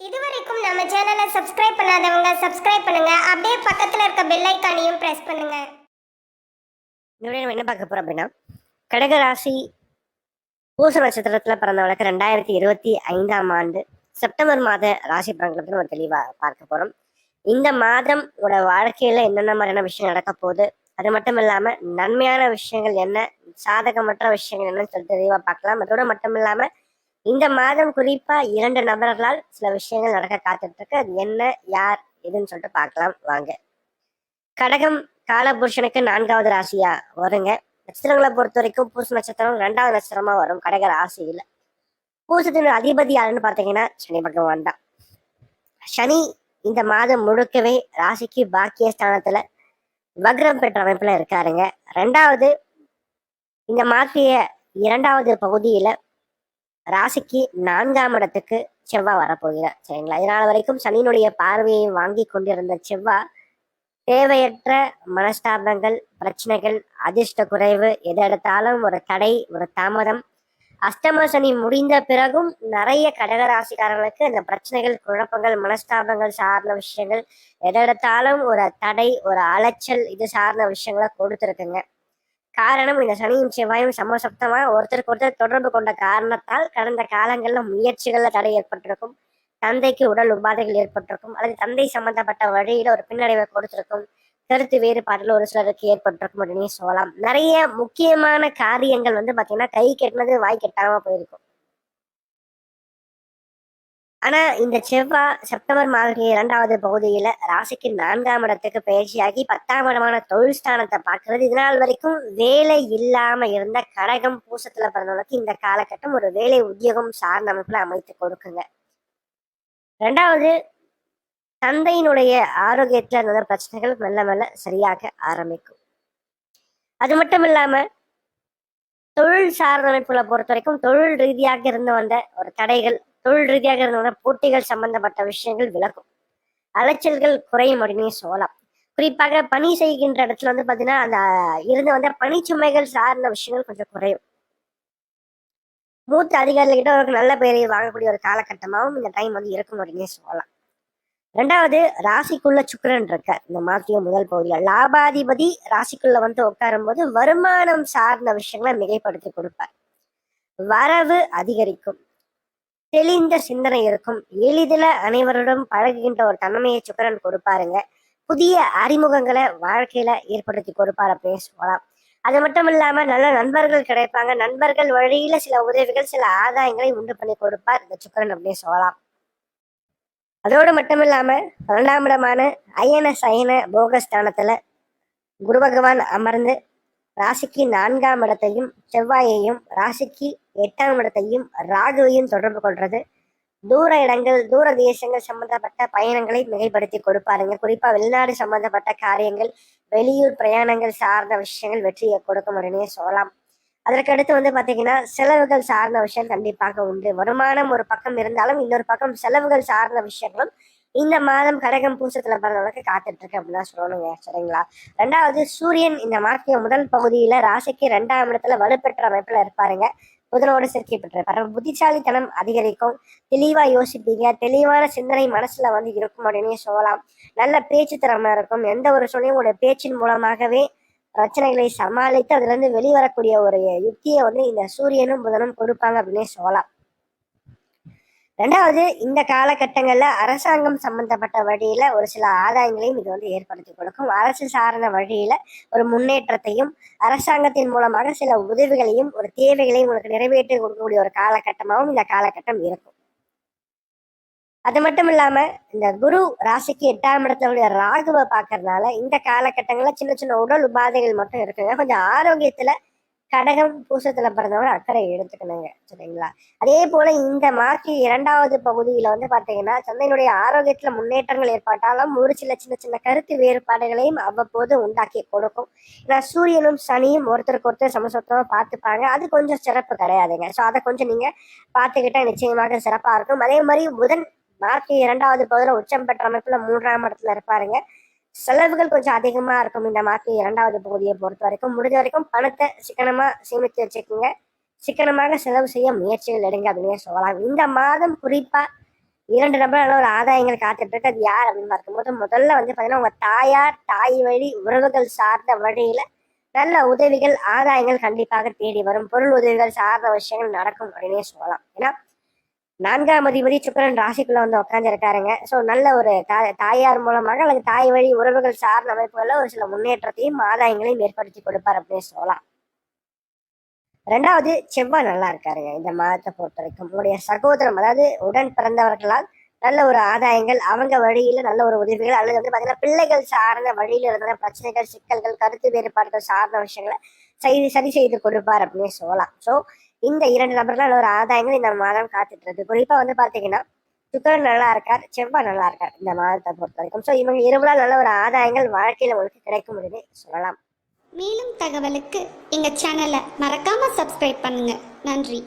இதுவரைக்கும் நம்ம சேனலை சப்ஸ்கிரைப் பண்ணாதவங்க சப்ஸ்கிரைப் பண்ணுங்க. அப்படியே பக்கத்துல இருக்க பெல் ஐக்கானையும் பிரஸ் பண்ணுங்க. இதோட நம்ம என்ன பார்க்க போறோம் அப்படின்னா கடக ராசி பூச நட்சத்திரத்துல பிறந்தவளுக்கு ரெண்டாயிரத்தி இருபத்தி ஐந்தாம் ஆண்டு செப்டம்பர் மாத ராசி பலன்களை பத்தி நம்ம தெளிவா பார்க்க போறோம். இந்த மாதம் உங்களோட வாழ்க்கையில என்னென்ன மாதிரியான விஷயம் நடக்க போகுது? அது மட்டும் இல்லாம நன்மையான விஷயங்கள் என்ன? சாதகமற்ற விஷயங்கள் என்னன்னு சொல்லிட்டு தெளிவா பார்க்கலாம். அதோட மட்டும் இல்லாமல் இந்த மாதம் குறிப்பா இரண்டு நபர்களால் சில விஷயங்கள் நடக்க காத்துட்டு இருக்கு அது என்ன யார் எதுன்னு சொல்லிட்டு பார்க்கலாம். வாங்க. கடகம் காலபுருஷனுக்கு நான்காவது ராசியா வருங்க. நட்சத்திரங்களை பொறுத்த வரைக்கும் பூச நட்சத்திரம் ரெண்டாவது நட்சத்திரமா வரும். கடக ராசியில பூசத்தின் அதிபதி யாருன்னு பார்த்தீங்கன்னா சனி பகவான் தான். சனி இந்த மாதம் முழுக்கவே ராசிக்கு பாக்கிய ஸ்தானத்துல வக்ரம் பெற்ற அமைப்புல இருக்காருங்க. ரெண்டாவது இந்த மாத்திய இரண்டாவது பகுதியில ராசிக்கு நான்காம் இடத்துக்கு செவ்வாய் வரப்போகிறார். சரிங்களா? இதனால வரைக்கும் சனியினுடைய பார்வையை வாங்கி கொண்டிருந்த செவ்வாய் தேவையற்ற மனஸ்தாபங்கள் பிரச்சனைகள் அதிர்ஷ்ட குறைவு எது எடுத்தாலும் ஒரு தடை ஒரு தாமதம். அஷ்டம சனி முடிந்த பிறகும் நிறைய கடகராசிக்காரர்களுக்கு இந்த பிரச்சனைகள் குழப்பங்கள் மனஸ்தாபங்கள் சார்ந்த விஷயங்கள் எதை எடுத்தாலும் ஒரு தடை ஒரு அலைச்சல் இது சார்ந்த விஷயங்களை கொடுத்துருக்குங்க. காரணம் இந்த சனியும் செவ்வாயும் சமசப்தமா ஒருத்தருக்கு ஒருத்தர் தொடர்பு கொண்ட காரணத்தால் கடந்த காலங்களில் முயற்சிகளில் தடை ஏற்பட்டிருக்கும். தந்தைக்கு உடல் உபாதைகள் ஏற்பட்டிருக்கும். அல்லது தந்தை சம்பந்தப்பட்ட வழியில ஒரு பின்னடைவை கொடுத்திருக்கும். கருத்து வேறுபாடுல ஒரு சிலருக்கு ஏற்பட்டிருக்கும் அப்படின்னு சொல்லலாம். நிறைய முக்கியமான காரியங்கள் வந்து பாத்தீங்கன்னா கை கெட்டினது வாய் கெட்டாம போயிருக்கும். ஆனா இந்த செவ்வாய் செப்டம்பர் மாதத்தின் இரண்டாவது பகுதியில ராசிக்கு நான்காம் இடத்துக்கு பயிற்சியாகி பத்தாம் இடமான தொழில் ஸ்தானத்தை பார்க்கறது. இதனால் வரைக்கும் வேலை இல்லாம இருந்த கடகம் பூசத்துல பிறந்தவங்களுக்கு இந்த காலகட்டம் ஒரு வேலை உத்தியோகம் சார்ந்த அமைப்புல அமைத்து கொடுக்குங்க. ரெண்டாவது தந்தையினுடைய ஆரோக்கியத்துல இருந்த பிரச்சனைகள் மெல்ல மெல்ல சரியாக ஆரம்பிக்கும். அது மட்டும் இல்லாம தொழில் சார்ந்த அமைப்புகளை பொறுத்த வரைக்கும் தொழில் ரீதியாக இருந்து வந்த ஒரு தடைகள் தொழில் ரீதியாக இருந்தவங்க போட்டிகள் சம்பந்தப்பட்ட விஷயங்கள் விலகும். அலைச்சல்கள் குறையும் அப்படின்னு சொல்லலாம். குறிப்பாக பணி செய்கின்ற இடத்துல வந்து பாத்தீங்கன்னா அந்த இருந்து வந்த பணிச்சுமைகள் சார்ந்த விஷயங்கள் கொஞ்சம் குறையும். மூத்த அதிகாரிகிட்ட ஒரு நல்ல பெயரை வாங்கக்கூடிய ஒரு காலகட்டமாகவும் இந்த டைம் வந்து இருக்கும் அப்படின்னு சொல்லலாம். ரெண்டாவது ராசிக்குள்ள சுக்கரன் இருக்கார். இந்த மாத்திய முதல் பகுதியில் லாபாதிபதி ராசிக்குள்ள வந்து உட்காரும் போது வருமானம் சார்ந்த விஷயங்களை மிகைப்படுத்தி கொடுப்பார். வரவு அதிகரிக்கும். தெளிந்த சிந்தனை இருக்கும். எளிதில் அனைவருடன் பழகுகின்ற ஒரு தன்மையை சுக்கரன் கொடுப்பாருங்க. புதிய அறிமுகங்களை வாழ்க்கையில ஏற்படுத்தி கொடுப்பார் அப்படின்னு சொல்லலாம். அது மட்டும் இல்லாம நல்ல நண்பர்கள் கிடைப்பாங்க. நண்பர்கள் வழியில சில உதவிகள் சில ஆதாயங்களை உண்டு பண்ணி கொடுப்பார் இந்த சுக்கரன் அப்படின்னு சொல்லலாம். அதோடு மட்டும் இல்லாம பன்னெண்டாம் இடமான அயன சயன போகஸ்தானத்துல குரு பகவான் அமர்ந்து ராசிக்கு நான்காம் இடத்தையும் செவ்வாயையும் ராசிக்கு எட்டாம் இடத்தையும் ராகுவையும் தொடர்பு கொள்றது. தூர இடங்கள் தூர தேசங்கள் சம்பந்தப்பட்ட பயணங்களை மிகைப்படுத்தி கொடுப்பாருங்க. குறிப்பா வெளிநாடு சம்பந்தப்பட்ட காரியங்கள் வெளியூர் பிரயாணங்கள் சார்ந்த விஷயங்கள் வெற்றியை கொடுக்கும் உடனே சொல்லலாம். அதற்கு அடுத்து வந்து பாத்தீங்கன்னா செலவுகள் சார்ந்த விஷயம் கண்டிப்பாக உண்டு. வருமானம் ஒரு பக்கம் இருந்தாலும் இன்னொரு பக்கம் செலவுகள் சார்ந்த விஷயங்களும் இந்த மாதம் கடகம் பூசத்துல பிறந்தவங்களுக்கு காத்துட்டு இருக்கு அப்படின்னு சொல்லணுங்க சரிங்களா? ரெண்டாவது சூரியன் இந்த மாதத்தின் முதல் பகுதியில ராசிக்கு ரெண்டாம் இடத்துல வலுப்பெற்ற அமைப்புல இருப்பாருங்க. புதனோடு சேர்க்கை பெற்றிருப்பாரு புத்திசாலித்தனம் அதிகரிக்கும். தெளிவா யோசிப்பீங்க. தெளிவான சிந்தனை மனசுல வந்து இருக்கும் அப்படின்னு சொல்லலாம். நல்ல பேச்சு திறமை இருக்கும். எந்த ஒரு சூழ்நிலையும் உங்களுடைய பேச்சின் மூலமாகவே பிரச்சனைகளை சமாளித்து அதுல இருந்து வெளிவரக்கூடிய ஒரு யுக்தியை வந்து இந்த சூரியனும் புதனும் கொடுப்பாங்க அப்படின்னே சொல்லலாம். ரெண்டாவது இந்த காலகட்டங்களில் அரசாங்கம் சம்பந்தப்பட்ட வழியில ஒரு சில ஆதாயங்களையும் இது வந்து ஏற்படுத்தி கொடுக்கும். அரசு சார்ந்த வழியில ஒரு முன்னேற்றத்தையும் அரசாங்கத்தின் மூலமாக சில உதவிகளையும் ஒரு தேவைகளையும் உங்களுக்கு நிறைவேற்றி கொடுக்கக்கூடிய ஒரு காலகட்டமாகவும் இந்த காலகட்டம் இருக்கும். அது மட்டும் இல்லாம இந்த குரு ராசிக்கு எட்டாம் இடத்துல ராகுவை பார்க்கறதுனால இந்த காலகட்டங்கள்ல சின்ன சின்ன உடல் உபாதைகள் மட்டும் இருக்குங்க. கொஞ்சம் ஆரோக்கியத்துல கடகம் பூசத்துல பிறந்தவங்க அக்கறை எடுத்துக்கணுங்க சரிங்களா? அதே போல இந்த மாசி இரண்டாவது பகுதியில வந்து பாத்தீங்கன்னா சந்தையினுடைய ஆரோக்கியத்துல முன்னேற்றங்கள் ஏற்பட்டாலும் ஒரு சில சின்ன சின்ன கருத்து வேறுபாடுகளையும் அவ்வப்போது உண்டாக்கி கொடுக்கும். ஏன்னா சூரியனும் சனியும் ஒருத்தருக்கு ஒருத்தர் சமசத்தமா பார்த்துப்பாங்க. அது கொஞ்சம் சிறப்பு கிடையாதுங்க. ஸோ அதை கொஞ்சம் நீங்க பார்த்துக்கிட்டா நிச்சயமாக சிறப்பா இருக்கும். அதே மாதிரி புதன் மார்ச் இரண்டாவது பகுதியில் உச்சம் பெற்ற அமைப்புல மூன்றாம் இடத்துல இருப்பாருங்க. செலவுகள் கொஞ்சம் அதிகமாக இருக்கும் இந்த மார்ச் இரண்டாவது பகுதியை பொறுத்த வரைக்கும். முடிஞ்ச வரைக்கும் பணத்தை சிக்கனமாக சேமித்து வச்சுக்கோங்க. சிக்கனமாக செலவு செய்ய முயற்சிகள் எடுங்க அப்படின்னு சொல்லலாம். இந்த மாதம் குறிப்பாக இரண்டு நபர் ஒரு ஆதாயங்கள் காத்துட்டு இருக்கு அது யார் அப்படின்னு பார்க்கும்போது முதல்ல வந்து பார்த்தீங்கன்னா உங்கள் தாயார் தாய் வழி உறவுகள் சார்ந்த வழியில நல்ல உதவிகள் ஆதாயங்கள் கண்டிப்பாக தேடி வரும். பொருள் உதவிகள் சார்ந்த விஷயங்கள் நடக்கும் அப்படின்னே சொல்லலாம். ஏன்னா நான்காம் அதிபதி சுக்கரன் ராசிக்குள்ள வந்து உட்காந்துருக்காருங்க ஸோ நல்ல ஒரு தா- தாயார் மூலமாக அல்லது தாய் வழி உறவுகள் சார்ந்த அமைப்புகள்ல ஒரு சில முன்னேற்றத்தையும் ஆதாயங்களையும் ஏற்படுத்தி கொடுப்பார் அப்படின்னு சொல்லலாம். ரெண்டாவது செவ்வாய் நல்லா இருக்காருங்க. இந்த மாதத்தை பொறுத்த வரைக்கும் உங்களுடைய சகோதரம் அதாவது உடன் பிறந்தவர்களால் நல்ல ஒரு ஆதாயங்கள் அவங்க வழியில நல்ல ஒரு உதவிகள் அல்லது வந்து பாத்தீங்கன்னா பிள்ளைகள் சார்ந்த வழியில இருந்த பிரச்சனைகள் சிக்கல்கள் கருத்து வேறுபாடுகள் சார்ந்த விஷயங்களை செய்து சரி செய்து கொடுப்பார் அப்படின்னு சொல்லலாம். ஸோ இந்த இரண்டு நபர்கள் நல்ல ஒரு ஆதாயங்கள் இந்த மாதம் காத்துட்டு இருக்கு வந்து பார்த்தீங்கன்னா சுக்கரன் நல்லா இருக்கார் செவ்வாய் நல்லா இருக்கார் இந்த மாதத்தை பொறுத்த வரைக்கும். ஸோ இவங்க இருவரால் நல்ல ஒரு ஆதாயங்கள் வாழ்க்கையில் உங்களுக்கு கிடைக்கும் அப்படின்னு சொல்லலாம். மேலும் தகவலுக்கு எங்கள் சேனலை மறக்காமல் சப்ஸ்கிரைப் பண்ணுங்கள் நன்றி.